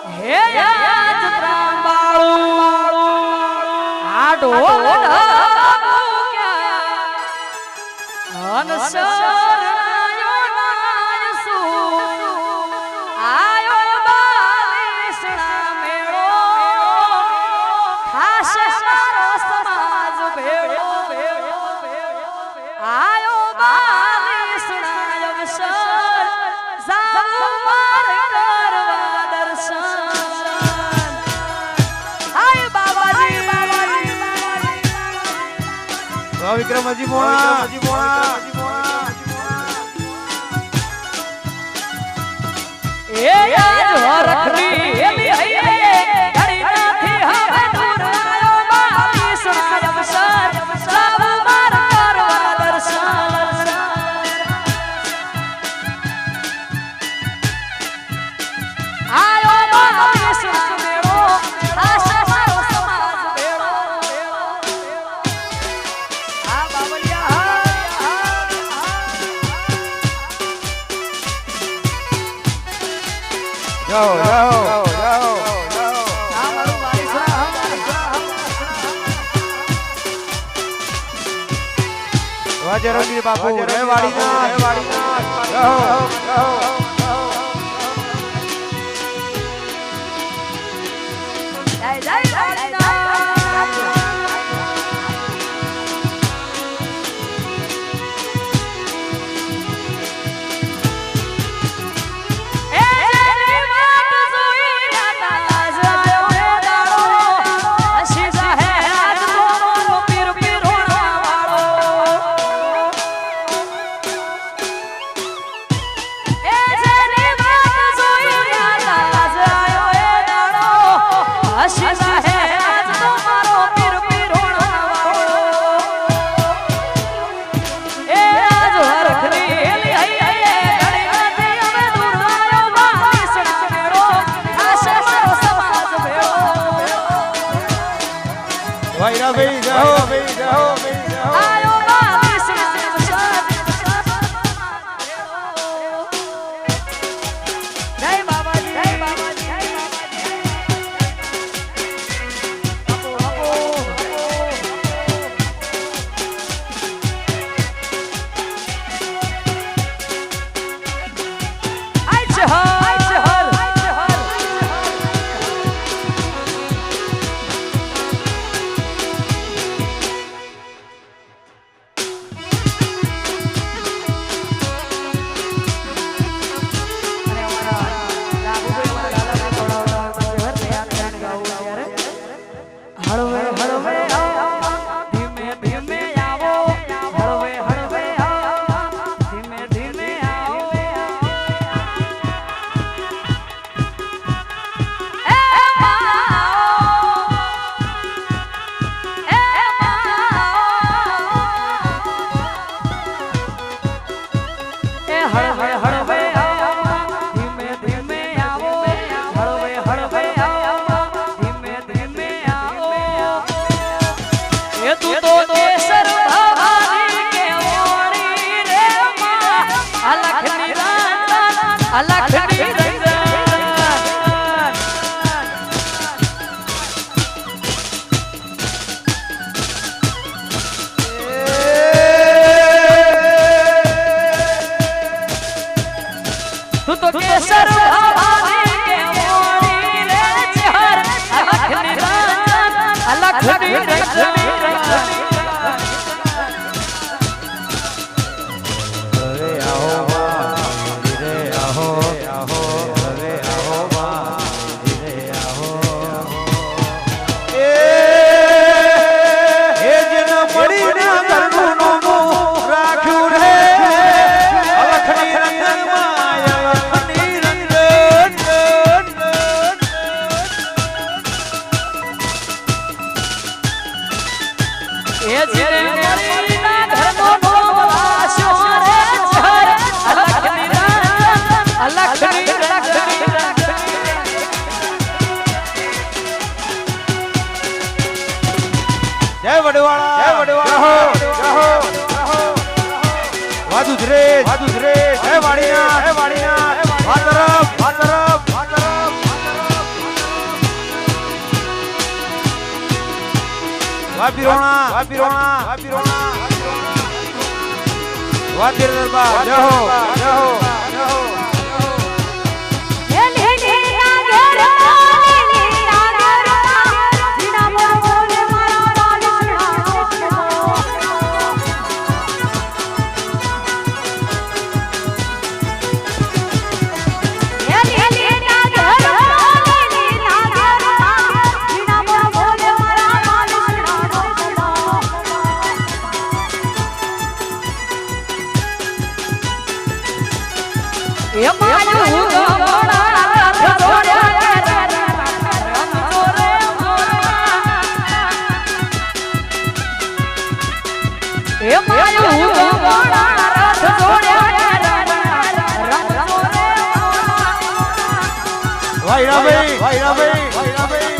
હે આડો અનસ વિક્રમજી મોણા મોણા એ યાર રખ yo, yo, yo. વાજે રંગીર બાપુ રે વાડીના રે વાડીના જય હો જય હો જય હો વાપીરોણા વાપીરોણા વાપીરોણા વાપીર દરબાર જય હો જય હો. એ માયું હું ભાઈ ભાઈ ભાઈ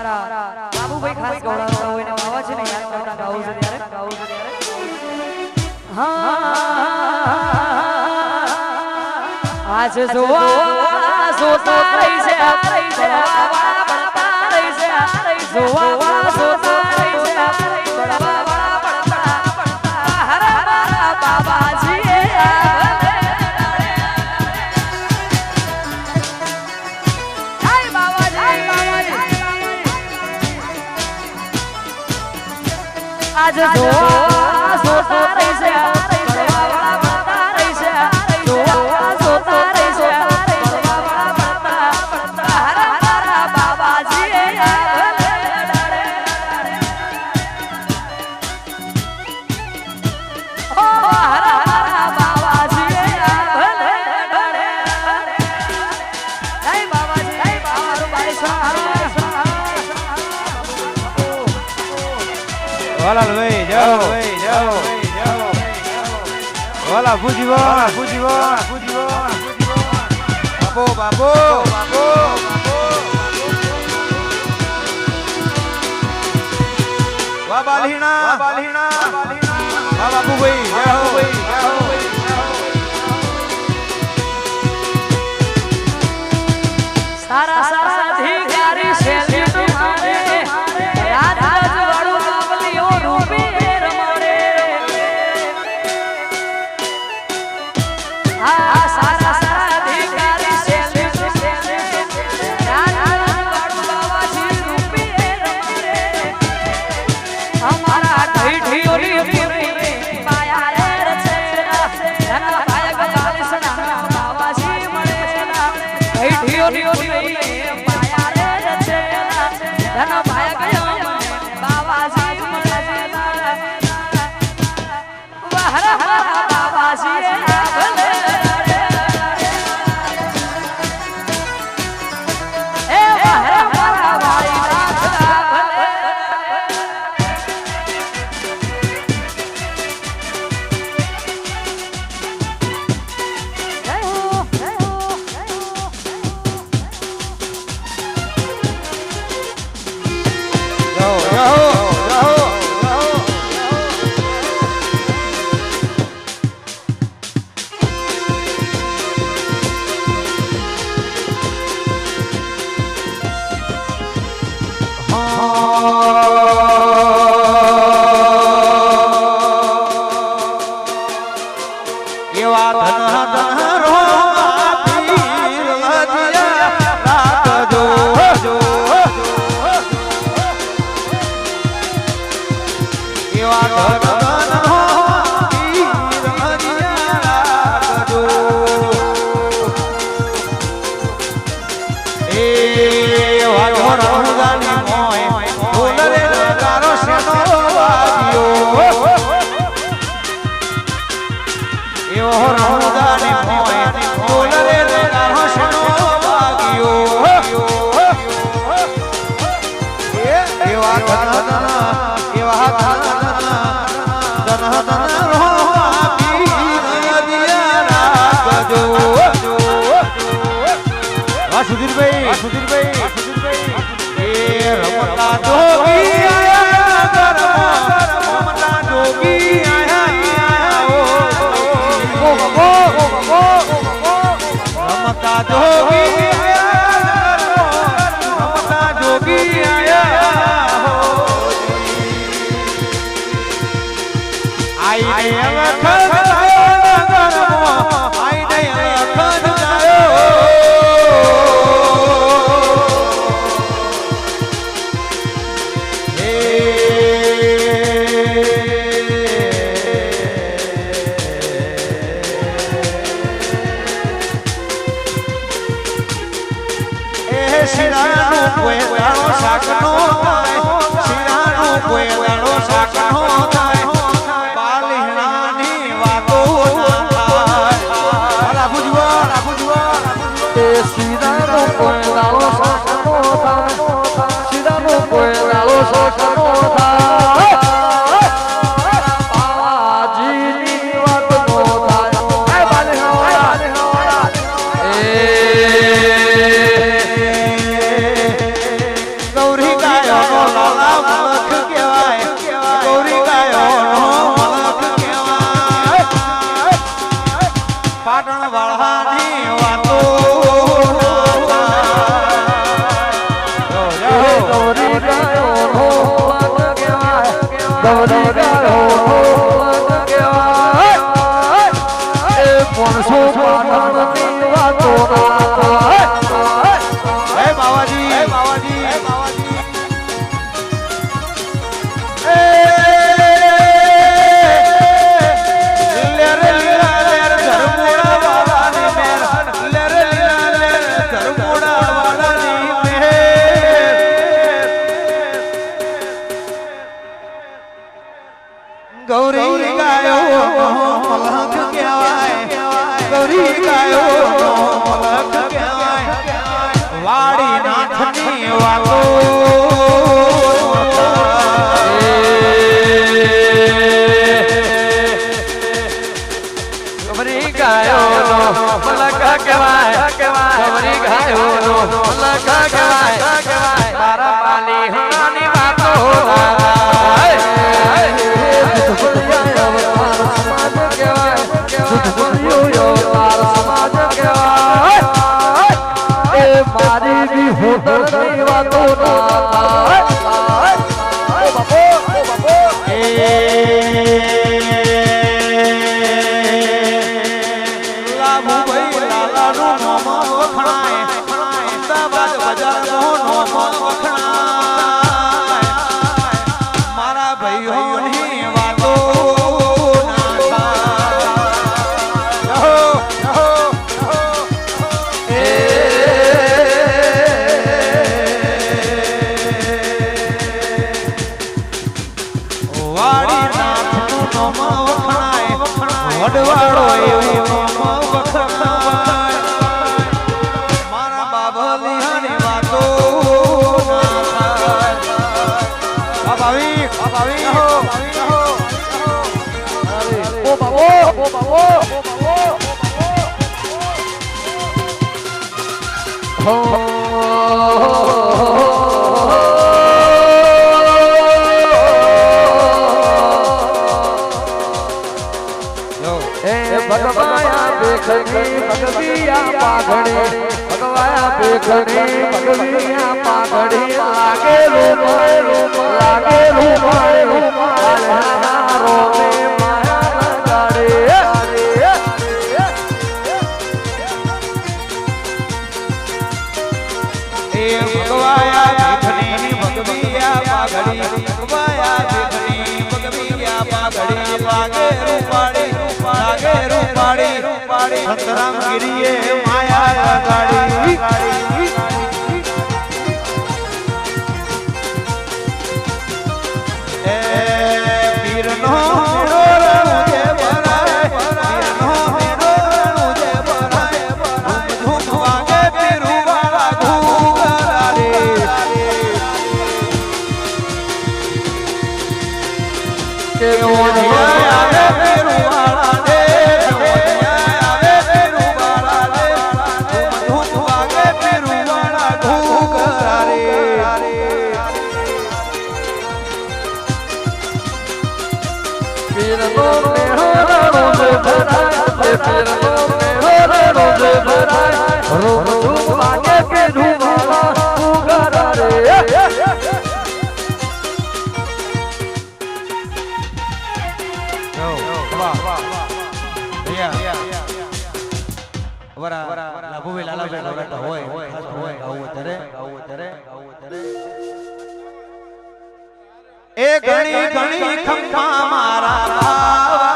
અમારા બાબુભાઈ ખાસ ગૌડાનો હોય ને આવા છે ને યાદ કરતા ગાવું છે ત્યારે ગાવું છે ત્યારે હા. આજ જો સો તો રહી છે રહી છે પડતા રહી છે રહી જો સો તો the door. બાબો બાબો બાબા લીણા બાબા લીણા બાબા બાપુ ભાઈ જય હો. અમારા ઢીઢીઓની એવા એવા Come શ્રી રામ હું તો વાતો ના વાળી નાથનું નોમ વખણાય વડવાળો એવું નોમ વખણાય મારા બાબલી હરી વાતો ભાવિક ભાવિક હો ઓ બાબો ઓ બાબો ઓ બાબો ઓ એ ભગવાયા ભેખની ભગવિયા પાઘડી. ભગવાયા ભેખની ભગવિયા પાઘડી. લાગેલું મારે લાગેલું મારે લાગેલું મારે રોમે સંતરામ ગીરીએ માયા ગાડી વરા લાભુભાઈ લાલાભાઈ નવરાતા હોય હોય હોય આવું ત્યારે આવું ત્યારે આવું ત્યારે એ ઘણી ઘણી ખંભા મારા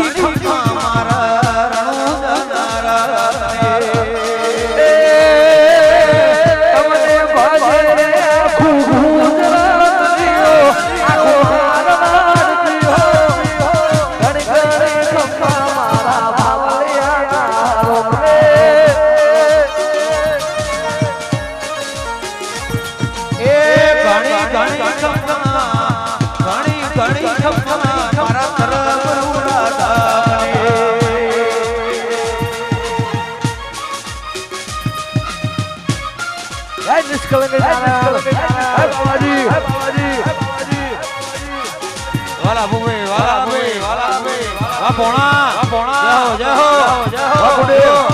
Johnny નિષ્કલંક બાબાજી. વાલા ભૂમિ વાલા ભૂમિ વાલા ભૂમિ. વા ભોણા વા ભોણા જય હો જય હો જય હો